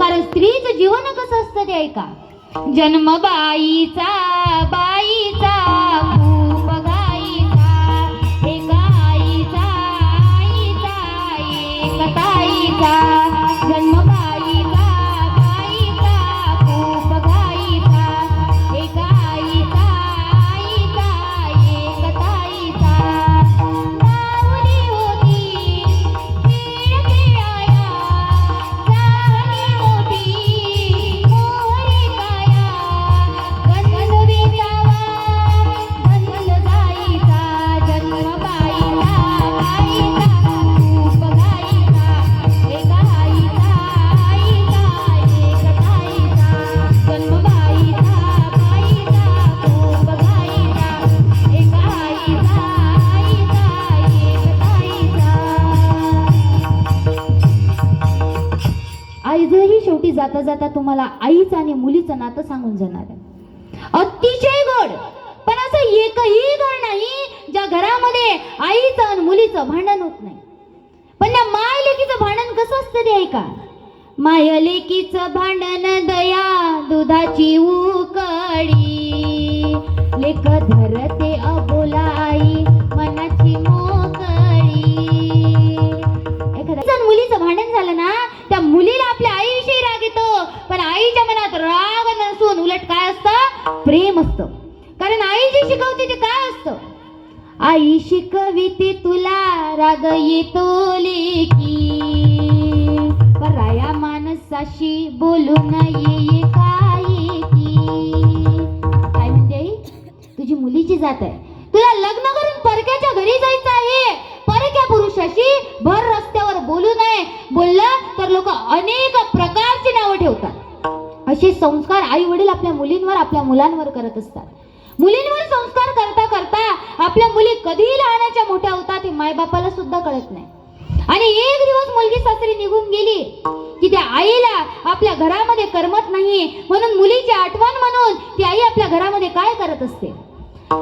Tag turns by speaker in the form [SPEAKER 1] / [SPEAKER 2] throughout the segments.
[SPEAKER 1] कारण स्त्रीचं जीवन कसं असतं ते ऐका. जन्म बाईचा बाईचा आजही शेवटी जाता जाता तुम्हाला आईचं आणि मुलीचं नातं सांगून जाणार आहे. अतिशय गोड. पण असं एकही घर नाही ज्या घरामध्ये आईचं आणि मुलीचं भांडण होत नाही. पण त्या माय लेकीचं भांडण कसं असतं ते ऐका. माय लेकीचं भांडण दया दुधाची उकळी. लेख धरते अबोला आई प्रेम असतं. कारण आई जी शिकवते ते काय असतं? आई शिकविते तुला राग येतो लेकी. पराया माणसाशी बोलू नये काय काय म्हणते आई? तुझी मुलीची जात आहे. तुला लग्न करून परक्याच्या घरी जायचं आहे. परक्या पुरुषाशी संस्कार आपल्या मुलांवर करत असतात. मुलींवर संस्कार करता करता आपल्या मुली कधीही लहानाच्या मोठ्या होतात हे मायबापाला सुद्धा कळत नाही. आणि एक दिवस मुलगी सासरी निघून गेली की त्या आईला आपल्या घरामध्ये करमत नाही म्हणून मुलीची आठवण म्हणून ती आई आपल्या घरामध्ये काय करत असते?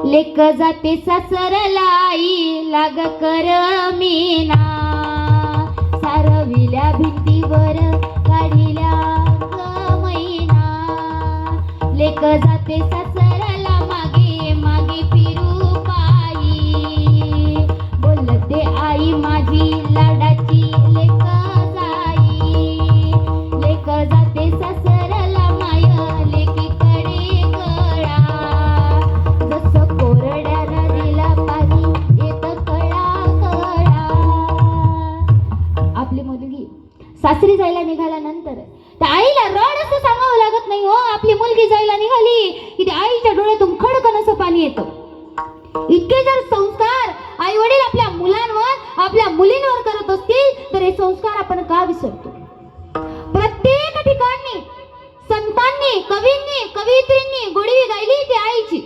[SPEAKER 1] लेक जाते सासरला आई लाग कर मीना. सारविल्या भिंतीवर काढिल्या मैना लेक जाते सासरला मागे मागे फिरू पायी. बोलते आई माझी लाडाची लेक जाई. लेक जाते सासरला माय लेकीकडे कळा जसं कोरड्या नदीला पाणी येत कळा कळा. आपली मुलगी सासरी जायला निघाल्यानंतर त्या आईला रड असं सांगावं लागत नाही हो आपली मुलगी जायला निघाली. की त्या आईच्या डोळ्यातून खडकन असं पाणी येतं. इतके जर संस्कार आई वडील आपल्या मुलांवर आपल्या मुलींवर करत असतील तर हे संस्कार आपण का विसरतो? प्रत्येक ठिकाणी संतांनी कवींनी कवयित्रींनी गोडवी गायली ती आईची.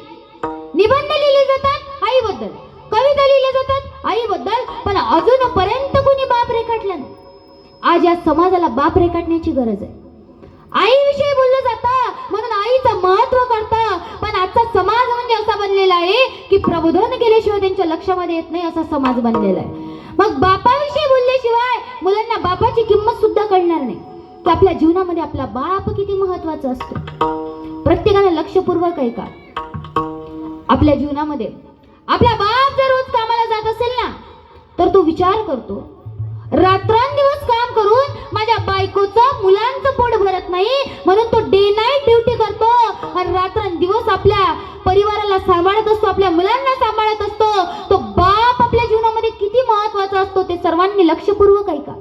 [SPEAKER 1] निबंध लिहिले जातात आईबद्दल. कविता लिहिल्या जातात आईबद्दल पण अजूनपर्यंत कुणी बाप रेखाटला नाही. आज या समाजाला बाप रेखाटण्याची गरज आहे. आईविषयी बोललं जातं नाहीच महत्त्व करतं. पण आजचा समाज म्हणजे असा बनलेला आहे की प्रबोधन केल्याशिवाय त्यांच्या लक्षामध्ये येत नाही असा समाज बनलेला आहे. मग बापाविषयी बोलल्याशिवाय मुलांना बापाची किंमत सुद्धा कळणार नाही. की आपल्या जीवनामध्ये आपला बाप किती महत्त्वाचा असतो. प्रत्येकाने लक्षपूर्वक ऐका. आपल्या जीवनामध्ये आपला बाप जर रोज कामाला जात असेल ना तर तो विचार करतो रात्रंदिवस काम करून माझ्या बायकोचं मुलांचं पोट भरत नाही म्हणून तो डे नाईट ड्युटी करतो आणि रात्रंदिवस आपल्या परिवाराला सांभाळत असतो आपल्या मुलांना सांभाळत असतो. तो बाप आपल्या जीवनामध्ये किती महत्त्वाचा असतो ते सर्वांनी लक्षपूर्वक ऐका.